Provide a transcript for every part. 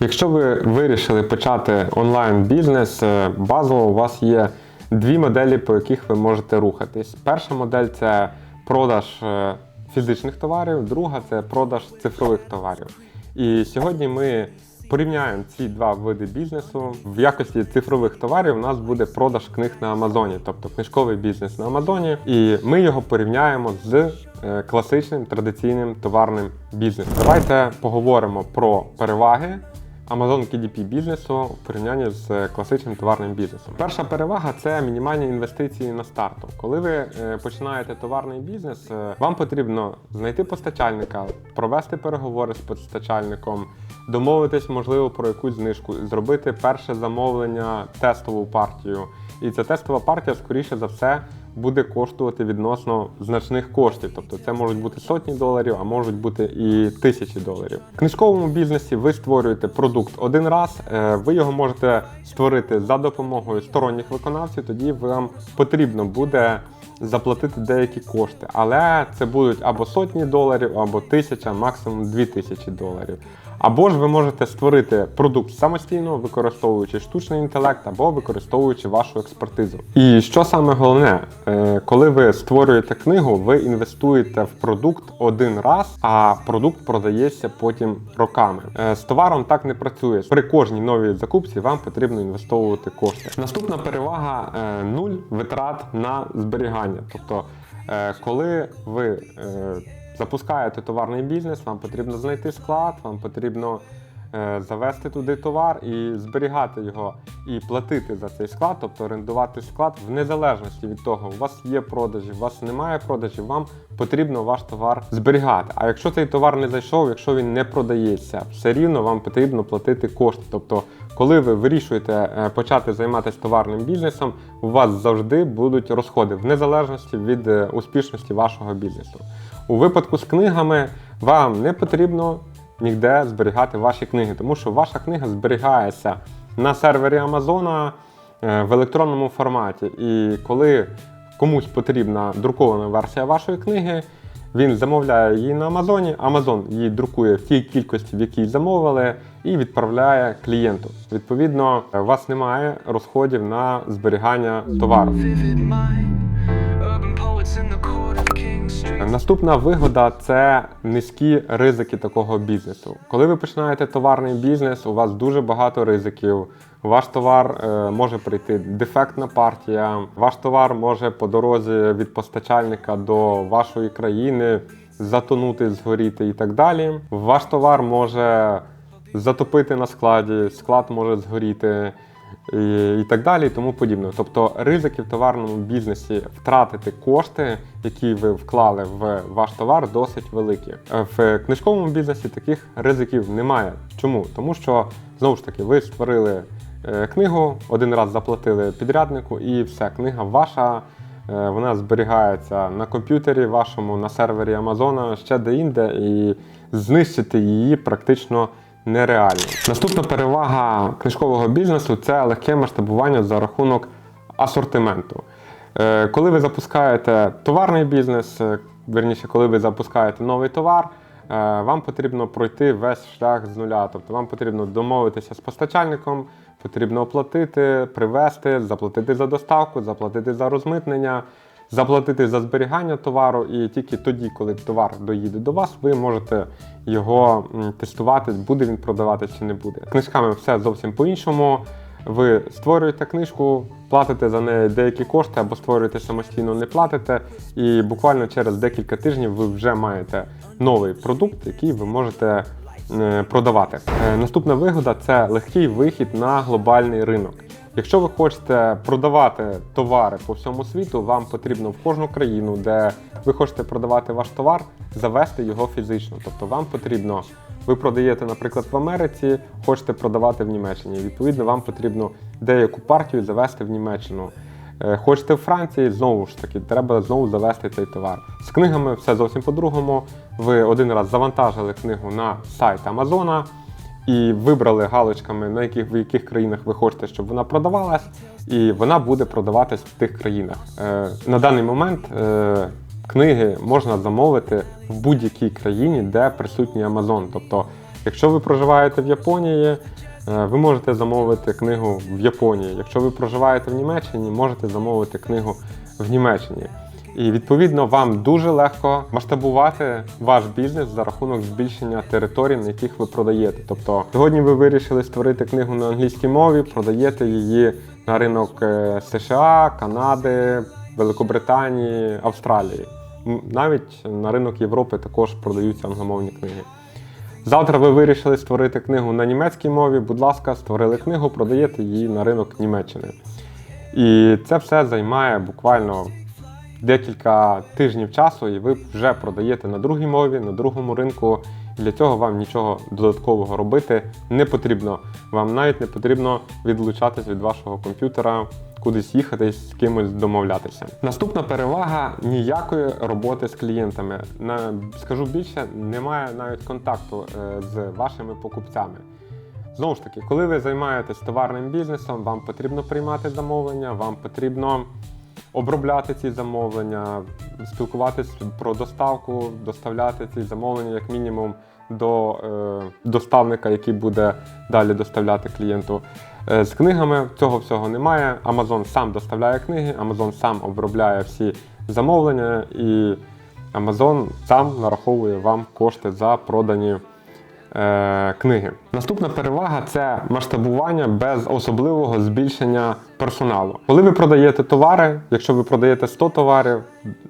Якщо ви вирішили почати онлайн-бізнес, е, базово у вас є дві моделі, по яких ви можете рухатись. Перша модель це продаж е, фізичних товарів, друга це продаж цифрових товарів. І сьогодні ми порівняємо ці два види бізнесу. В якості цифрових товарів у нас буде продаж книг на Амазоні, тобто книжковий бізнес на Амазоні. І ми його порівняємо з е, класичним традиційним товарним бізнесом. Давайте поговоримо про переваги Amazon KDP бізнесу в порівнянні з е, класичним товарним бізнесом. Перша перевага це мінімальні інвестиції на старту. Коли ви е, починаєте товарний бізнес, е, вам потрібно знайти постачальника, провести переговори з постачальником, домовитись, можливо, про якусь знижку, зробити перше замовлення, тестову партію. І ця тестова партія, скоріше за все, буде коштувати відносно значних коштів. Тобто це можуть бути сотні доларів, а можуть бути і тисячі доларів. В книжковому бізнесі ви створюєте продукт один раз, е, ви його можете створити за допомогою сторонніх виконавців, тоді вам потрібно буде заплатити деякі кошти. Але це будуть або сотні доларів, або тисяча, максимум дві тисячі доларів. Або ж ви можете створити продукт самостійно, використовуючи штучний інтелект або використовуючи вашу експертизу. І що саме головне, Е, коли ви створюєте книгу, ви інвестуєте в продукт один раз, а продукт продається потім роками. Е, З товаром так не працює. При кожній новій закупці вам потрібно інвестовувати кошти. Наступна перевага е, нуль витрат на зберігання. Тобто, коли ви запускаєте товарний бізнес, вам потрібно знайти склад, вам потрібно е, завести туди товар і зберігати його, і платити за цей склад, тобто орендувати склад в незалежності від того, у вас є продажі, у вас немає продажів, вам потрібно ваш товар зберігати. А якщо цей товар не зайшов, якщо він не продається, все рівно вам потрібно платити кошти. Тобто, коли ви вирішуєте е, почати займатися товарним бізнесом, у вас завжди будуть розходи в незалежності від е, успішності вашого бізнесу. У випадку з книгами вам не потрібно ніде зберігати ваші книги, тому що ваша книга зберігається на сервері Амазона е, в електронному форматі. І коли комусь потрібна друкована версія вашої книги, він замовляє її на Амазоні, Амазон її друкує в тій кількості, в якій замовили, і відправляє клієнту. Відповідно, у вас немає розходів на зберігання товару. Наступна вигода це низькі ризики такого бізнесу. Коли ви починаєте товарний бізнес, у вас дуже багато ризиків. Ваш товар е, може прийти дефектна партія, ваш товар може по дорозі від постачальника до вашої країни затонути, згоріти і так далі. Ваш товар може затопити на складі, склад може згоріти і, так далі, і тому подібне. Тобто ризики в товарному бізнесі втратити кошти, які ви вклали в ваш товар, досить великі. В книжковому бізнесі таких ризиків немає. Чому? Тому що знову ж таки ви створили е, книгу, один раз заплатили підряднику, і все, книга ваша. е, Вона зберігається на комп'ютері вашому, на сервері Амазона, ще де-інде, і знищити її практично нереально. Наступна перевага книжкового бізнесу це легке масштабування за рахунок асортименту. Е, Коли ви запускаєте товарний бізнес, е, верніше, коли ви запускаєте новий товар, е, вам потрібно пройти весь шлях з нуля. Тобто вам потрібно домовитися з постачальником, потрібно оплатити, привезти, заплатити за доставку, заплатити за розмитнення, заплатити за зберігання товару, і тільки тоді, коли товар доїде до вас, ви можете його тестувати, буде він продаватися чи не буде. Книжками все зовсім по-іншому. Ви створюєте книжку, платите за неї деякі кошти або створюєте самостійно, не платите, і буквально через декілька тижнів ви вже маєте новий продукт, який ви можете продавати. Е, Наступна вигода це легкий вихід на глобальний ринок. Якщо ви хочете продавати товари по всьому світу, вам потрібно в кожну країну, де ви хочете продавати ваш товар, завести його фізично. Тобто вам потрібно, ви продаєте, наприклад, в Америці, хочете продавати в Німеччині. Відповідно, вам потрібно деяку партію завести в Німеччину. Е, Хочете в Франції, знову ж таки, треба знову завести цей товар. З книгами все зовсім по-другому. Ви один раз завантажили книгу на сайт Амазона і вибрали галочками, на яких в яких країнах ви хочете, щоб вона продавалась, і вона буде продаватись в тих країнах. Е, на даний момент е, книги можна замовити в будь-якій країні, де присутній Amazon. Тобто, Якщо ви проживаєте в Японії, е, ви можете замовити книгу в Японії. Якщо ви проживаєте в Німеччині, можете замовити книгу в Німеччині. І відповідно вам дуже легко масштабувати ваш бізнес за рахунок збільшення територій, на яких ви продаєте. Тобто сьогодні ви вирішили створити книгу на англійській мові, продаєте її на ринок е, США, Канади, Великобританії, Австралії. Навіть на ринок Європи також продаються англомовні книги. Завтра ви вирішили створити книгу на німецькій мові. Будь ласка, створили книгу, продаєте її на ринок Німеччини. І це все займає буквально декілька тижнів часу, і ви вже продаєте на другій мові, на другому ринку. Для цього вам нічого додаткового робити не потрібно. Вам навіть не потрібно відлучатись від вашого комп'ютера, кудись їхати, з кимось домовлятися. Наступна перевага ніякої роботи з клієнтами. Скажу більше, немає навіть контакту е, з вашими покупцями. Знову ж таки, коли ви займаєтесь товарним бізнесом, вам потрібно приймати замовлення, вам потрібно обробляти ці замовлення, спілкуватись про доставку, доставляти ці замовлення як мінімум до е, доставника, який буде далі доставляти клієнту. Е, з книгами цього всього немає. Amazon сам доставляє книги, Amazon сам обробляє всі замовлення, і Amazon сам нараховує вам кошти за продані книги. Наступна перевага це масштабування без особливого збільшення персоналу. Коли ви продаєте товари, якщо ви продаєте 100 товарів,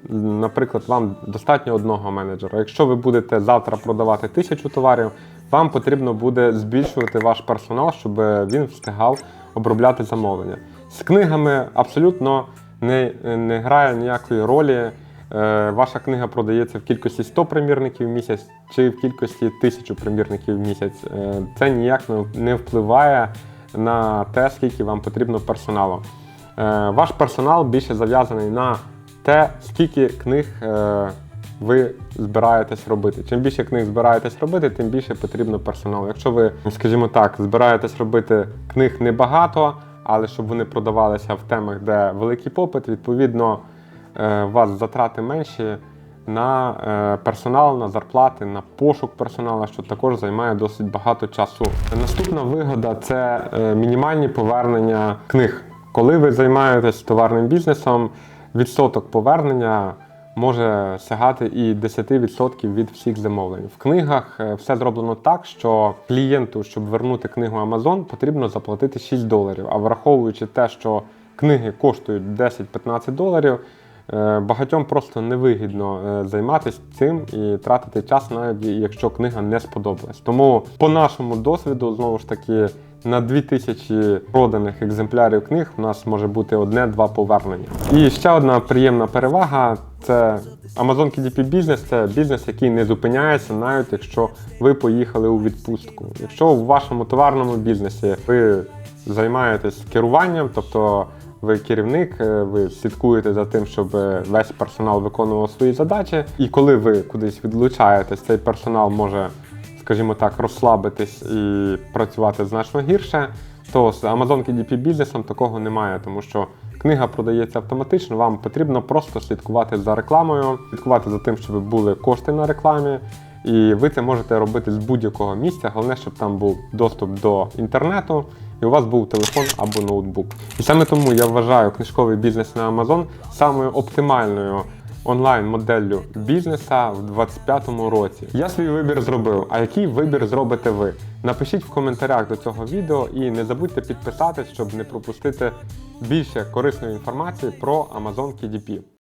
наприклад, вам достатньо одного менеджера. Якщо ви будете завтра продавати 1000 товарів, вам потрібно буде збільшувати ваш персонал, щоб він встигав обробляти замовлення. З книгами абсолютно не, не грає ніякої ролі. Е, Ваша книга продається в кількості 100 примірників в місяць чи в кількості 1000 примірників в місяць. Е, Це ніяк не- впливає на те, скільки вам потрібно персоналу. Е, Ваш персонал більше зав'язаний на те, скільки книг ви збираєтесь робити. Чим більше книг збираєтесь робити, тим більше потрібно персоналу. Якщо ви, скажімо так, збираєтесь робити книг небагато, але щоб вони продавалися в темах, де великий попит, відповідно, у вас затрати менші на е, персонал, на зарплати, на пошук персоналу, що також займає досить багато часу. Наступна вигода це е, мінімальні повернення книг. Коли ви займаєтесь товарним бізнесом, відсоток повернення може сягати і 10% від всіх замовлень. В книгах е, все зроблено так, що клієнту, щоб вернути книгу Amazon, потрібно заплатити 6 доларів. А враховуючи те, що книги коштують 10-15 доларів, е, багатьом просто невигідно е, займатися цим і тратити час, навіть якщо книга не сподобалась. Тому по нашому досвіду, знову ж таки, на 2000 проданих екземплярів книг у нас може бути одне-два повернення. І ще одна приємна перевага це Amazon KDP бізнес це бізнес, який не зупиняється, навіть якщо ви поїхали у відпустку. Якщо в вашому товарному бізнесі ви займаєтесь керуванням, тобто ви керівник, е, ви слідкуєте за тим, щоб е, весь персонал виконував свої задачі, і коли ви кудись відлучаєтесь, цей персонал може скажімо так, розслабитись і працювати значно гірше, то з Amazon KDP бізнесом такого немає, тому що книга продається автоматично, вам потрібно просто слідкувати за рекламою, слідкувати за тим, щоб були кошти на рекламі. І ви це можете робити з будь-якого місця. Головне, щоб там був доступ до інтернету, і у вас був телефон або ноутбук. І саме тому я вважаю книжковий бізнес на Amazon самою оптимальною онлайн-моделлю бізнеса в 2025 році. Я свій вибір зробив. А який вибір зробите ви? Напишіть в коментарях до цього відео і не забудьте підписатись, щоб не пропустити більше корисної інформації про Amazon KDP.